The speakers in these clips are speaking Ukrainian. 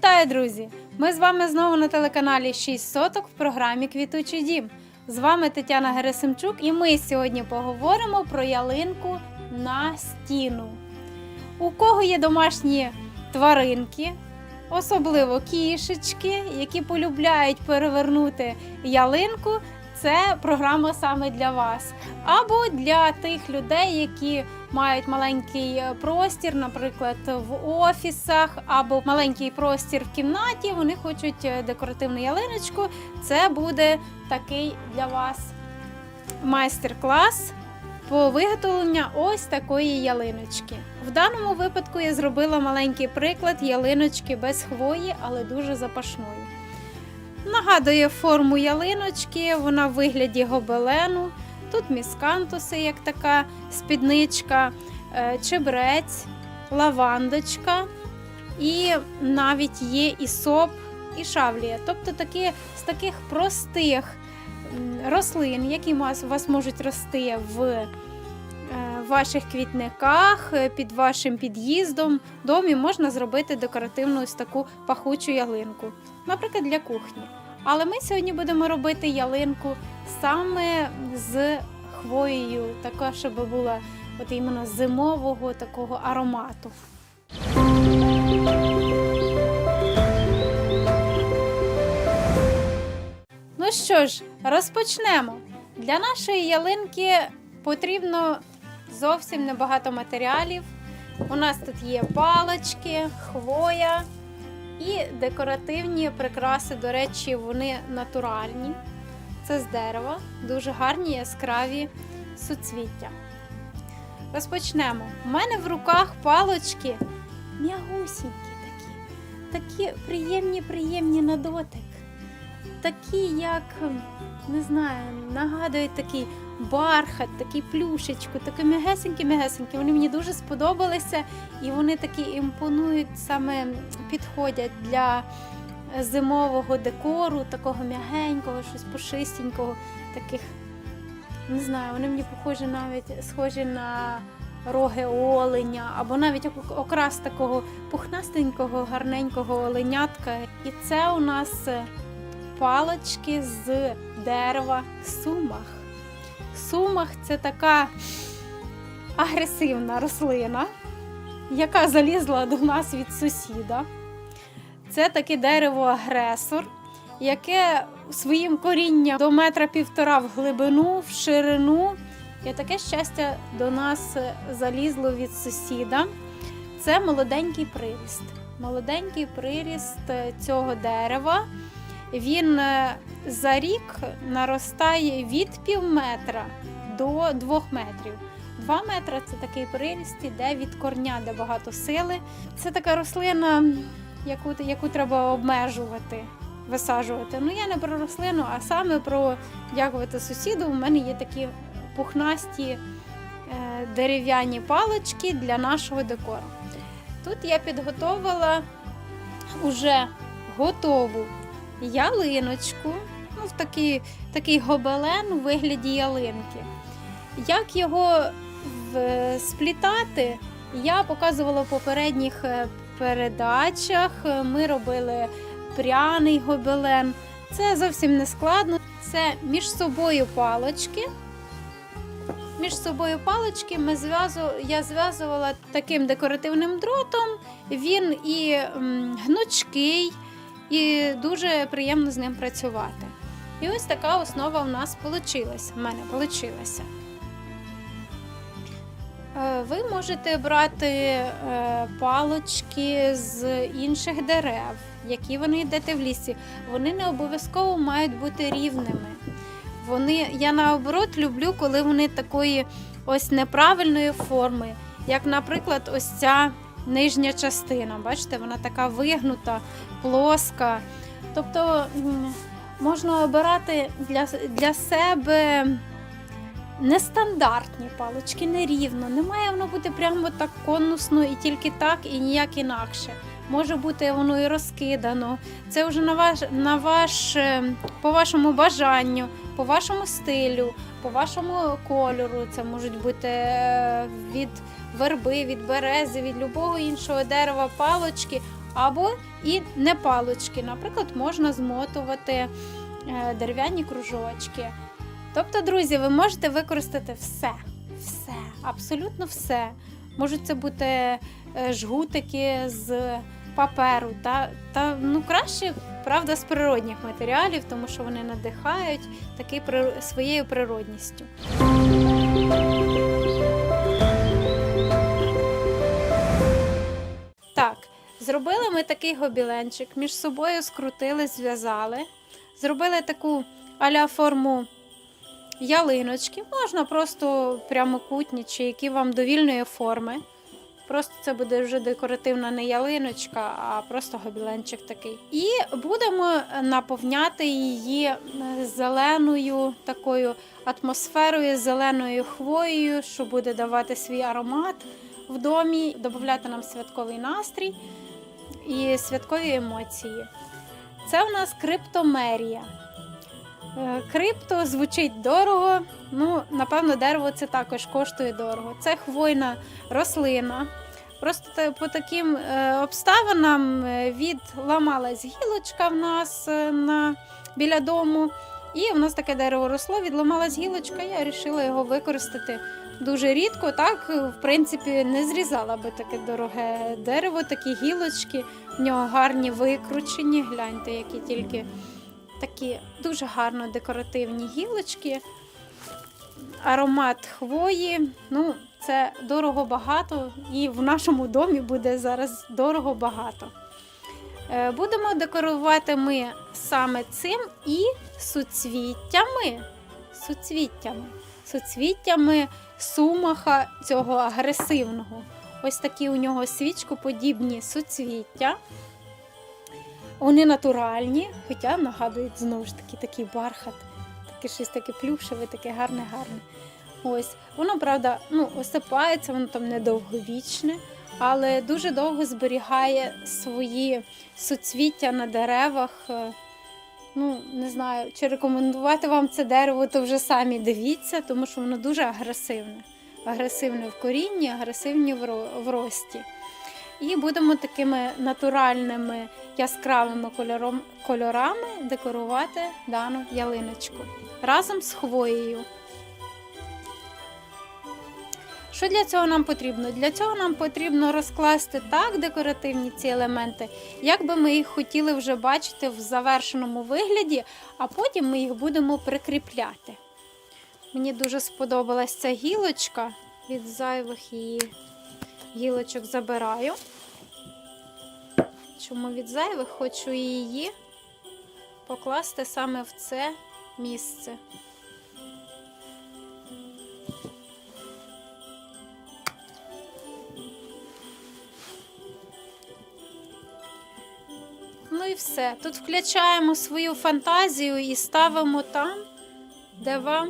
Вітаю, друзі! Ми з вами знову на телеканалі 6 соток в програмі Квітучий дім. З вами Тетяна Герасимчук, і ми сьогодні поговоримо про ялинку на стіну. У кого є домашні тваринки, особливо кішечки, які полюбляють перевернути ялинку. Це програма саме для вас. Або для тих людей, які мають маленький е, простір, наприклад, в офісах, або маленький простір в кімнаті. Вони хочуть е, декоративну ялиночку. Це буде такий для вас майстер-клас по виготовленню ось такої ялиночки. В даному випадку я зробила маленький приклад ялиночки без хвої, але дуже запашної. Нагадує форму ялиночки, вона в вигляді гобелену. Тут міскантуси, як така спідничка, е, чебрець, лавандочка, і навіть є і соп, і шавлія. Тобто такі, з таких простих рослин, які у вас, можуть рости в е, ваших квітниках, е, під вашим під'їздом, домі можна зробити декоративну ось таку пахучу ялинку, наприклад, для кухні. Але ми сьогодні будемо робити ялинку саме з хвоєю, така, щоб була от іменно зимового такого аромату. Ну що ж, розпочнемо. Для нашої ялинки потрібно зовсім небагато матеріалів. У нас тут є палочки, хвоя і декоративні прикраси, до речі, вони натуральні. Це з дерева, дуже гарні яскраві суцвіття. Розпочнемо. У мене в руках палочки м'ягусінькі такі, такі приємні, приємні на дотик. Такі, як, не знаю, нагадують такий бархат, такий плюшечку, такі м'ягесенькі-м'ягесенькі. Вони мені дуже сподобалися і вони такі імпонують, саме підходять для зимового декору, такого м'ягенького, щось пушистенького, таких, не знаю, вони мені похожі навіть схожі на роги оленя, або навіть окрас такого пухнастенького, гарненького оленятка. І це у нас е, палочки з дерева сумах. Сумах це така агресивна рослина, яка залізла до нас від сусіда. Це таке дерево-агресор, яке своїм корінням до метра півтора в глибину, в ширину. І таке щастя до нас залізло від сусіда. Це молоденький приріст. Молоденький приріст е, цього дерева. Він е, за рік наростає від пів метра до двох метрів. Два метри це такий приріст, іде від корня, де багато сили. Це така рослина, яку, яку треба обмежувати, висаджувати. Ну я не про рослину, а саме про дякувати сусіду. У мене є такі пухнасті е, дерев'яні палички для нашого декору. Тут я підготовила уже готову ялиночку, ну, в такий, такий гобелен у вигляді ялинки. Як його в- сплітати, я показувала в попередніх е, передачах. Ми робили пряний гобелен. Це зовсім не складно. Це між собою палочки. Між собою палички ми зв'язу... я зв'язувала таким декоративним дротом. Він і гнучкий, і дуже приємно з ним працювати. І ось така основа в нас вийшла. В мене вийшла. Е, Ви можете брати е, палочки з інших дерев, які вони йдете в лісі. Вони не обов'язково мають бути рівними. Вони, я наоборот люблю, коли вони такої ось неправильної форми, як, наприклад, ось ця нижня частина. Бачите, вона така вигнута, плоска. Тобто можна обирати для, для себе нестандартні палички, нерівно. Не має воно бути прямо так конусно і тільки так, і ніяк інакше. Може бути воно і розкидано. Це вже на ваш, на ваш, е, по вашому бажанню, по вашому стилю, по вашому кольору. Це можуть бути е, від верби, від берези, від любого іншого дерева палочки. або і не палочки. Наприклад, можна змотувати е, дерев'яні кружочки. Тобто, друзі, ви можете використати все, все, абсолютно все. Можуть це бути е, жгутики з паперу, та, та ну краще, правда, з природних матеріалів, тому що вони надихають таки своєю природністю. Зробили ми такий гобіленчик, між собою скрутили, зв'язали, зробили таку аля форму ялиночки, можна просто прямокутні чи які вам довільної форми. Просто це буде вже декоративна не ялиночка, а просто гобіленчик такий. І будемо наповняти її е, зеленою такою атмосферою, зеленою хвоєю, що буде давати свій аромат в домі, додати нам святковий настрій і святкові емоції. Це у нас криптомерія. Е, Крипто звучить дорого. Ну, напевно, дерево це також коштує дорого. Це хвойна рослина. Просто по таким е, обставинам е, відламалась гілочка в нас на, біля дому. І в нас таке дерево росло, відламалась гілочка, я вирішила його використати дуже рідко. Так, в принципі, не зрізала би таке дороге дерево, такі гілочки, в нього гарні викручені. Гляньте, які тільки такі дуже гарно декоративні гілочки. Аромат хвої. Ну, це дорого багато, і в нашому домі буде зараз дорого багато. Е, Будемо декорувати ми саме цим і суцвіттями. Суцвіттями. Суцвіттями сумаха цього агресивного. Ось такі у нього свічкоподібні суцвіття. Вони натуральні, хоча нагадують знову ж таки такий бархат, таке щось таке плюшеве, таке гарне, гарне. Ось воно правда ну, осипається, воно там недовговічне, але дуже довго зберігає свої суцвіття на деревах. Ну, не знаю, чи рекомендувати вам це дерево, то вже самі дивіться, тому що воно дуже агресивне. Агресивне в корінні, агресивні в рості. І будемо такими натуральними яскравими кольором, кольорами декорувати дану ялиночку разом з хвоєю. Що для цього нам потрібно? Для цього нам потрібно розкласти так декоративні ці елементи, як би ми їх хотіли вже бачити в завершеному вигляді, а потім ми їх будемо прикріпляти. Мені дуже сподобалась ця гілочка. Від зайвих її гілочок забираю. Чому від зайвих хочу її покласти саме в це місце. І все. Тут включаємо свою фантазію і ставимо там, де вам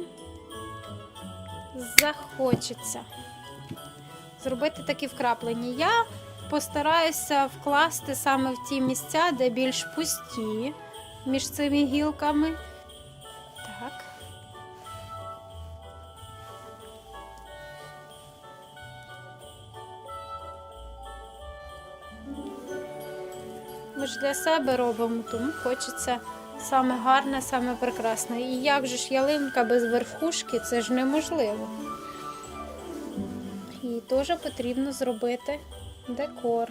захочеться. Зробити такі вкраплення. Я постараюся вкласти саме в ті місця, де більш пусті між цими гілками. Ми ж для себе робимо, тому хочеться саме гарне, саме прекрасне. І як же ж ялинка без верхушки, це ж неможливо. І теж потрібно зробити декор.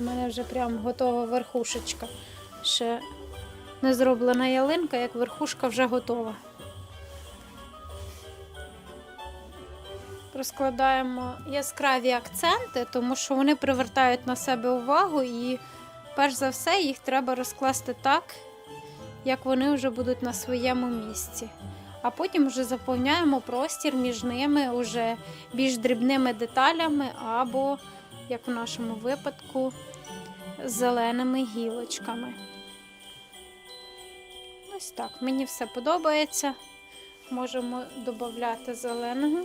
У мене вже прям готова верхушечка. Ще не зроблена ялинка, як верхушка вже готова. Розкладаємо яскраві акценти, тому що вони привертають на себе увагу, і перш за все їх треба розкласти так, як вони вже будуть на своєму місці. А потім вже заповняємо простір між ними уже більш дрібними деталями, або, як в нашому випадку, зеленими гілочками. Ось так. Мені все подобається. Можемо додати зеленого.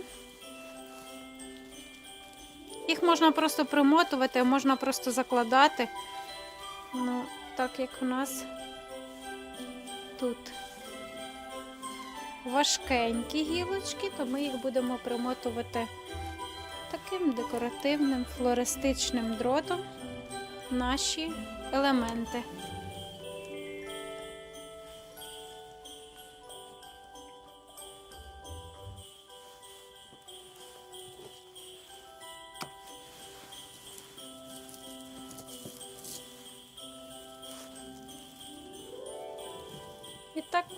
Їх можна просто примотувати, можна просто закладати. Ну, так як у нас тут. важкенькі гілочки, то ми їх будемо примотувати таким декоративним флористичним дротом наші елементи.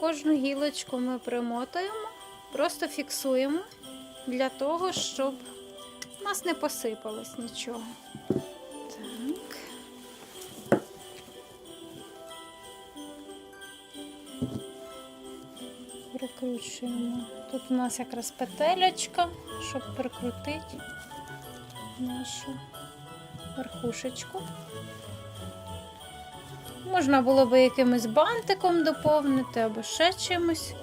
Кожну гілочку ми примотуємо, просто фіксуємо для того, щоб у нас не посипалось нічого. Так. Прикручуємо. Тут у нас якраз петелечка, щоб прикрутити нашу верхушечку. Можна було би якимось бантиком доповнити або ще чимось.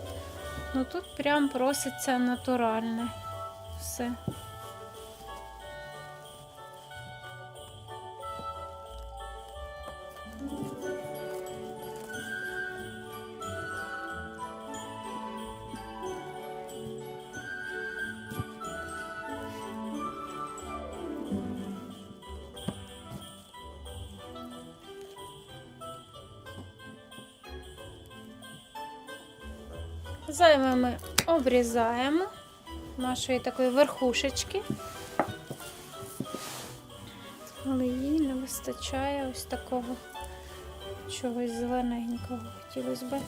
Ну тут прям проситься натуральне все. Зайве ми обрізаємо нашої такої верхушечки. Але їй не вистачає ось такого чогось зелененького хотілося б.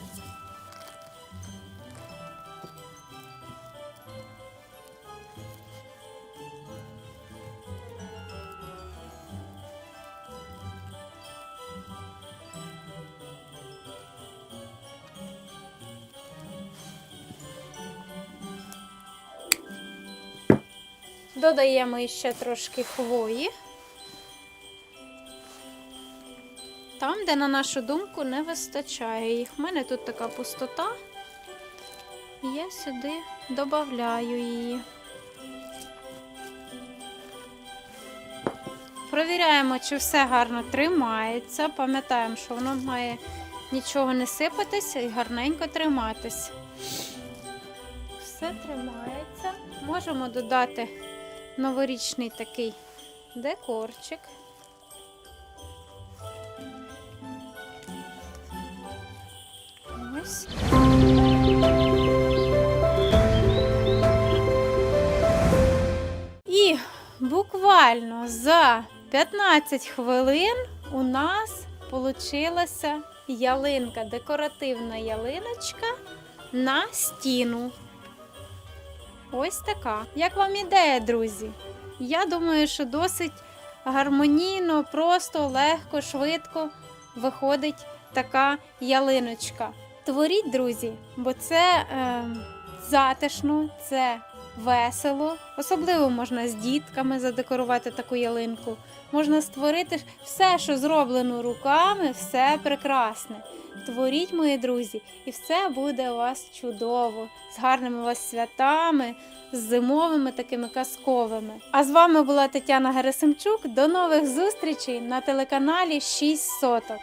Додаємо ще трошки хвої. Там, де, на нашу думку, не вистачає їх. У мене тут така пустота. І я сюди додаю її. Провіряємо, чи все гарно тримається. Пам'ятаємо, що воно має нічого не сипатися і гарненько триматись. Все тримається. Можемо додати новорічний такий декорчик. І буквально за 15 хвилин у нас получилася ялинка, декоративна ялиночка на стіну. Ось така. Як вам ідея, друзі? Я думаю, що досить гармонійно, просто, легко, швидко виходить така ялиночка. Творіть, друзі, бо це е, затишно, це весело. Особливо можна з дітками задекорувати таку ялинку. Можна створити все, що зроблено руками, все прекрасне. Творіть, мої друзі, і все буде у вас чудово, з гарними вас святами, з зимовими такими казковими. А з вами була Тетяна Герасимчук. До нових зустрічей на телеканалі 6 соток.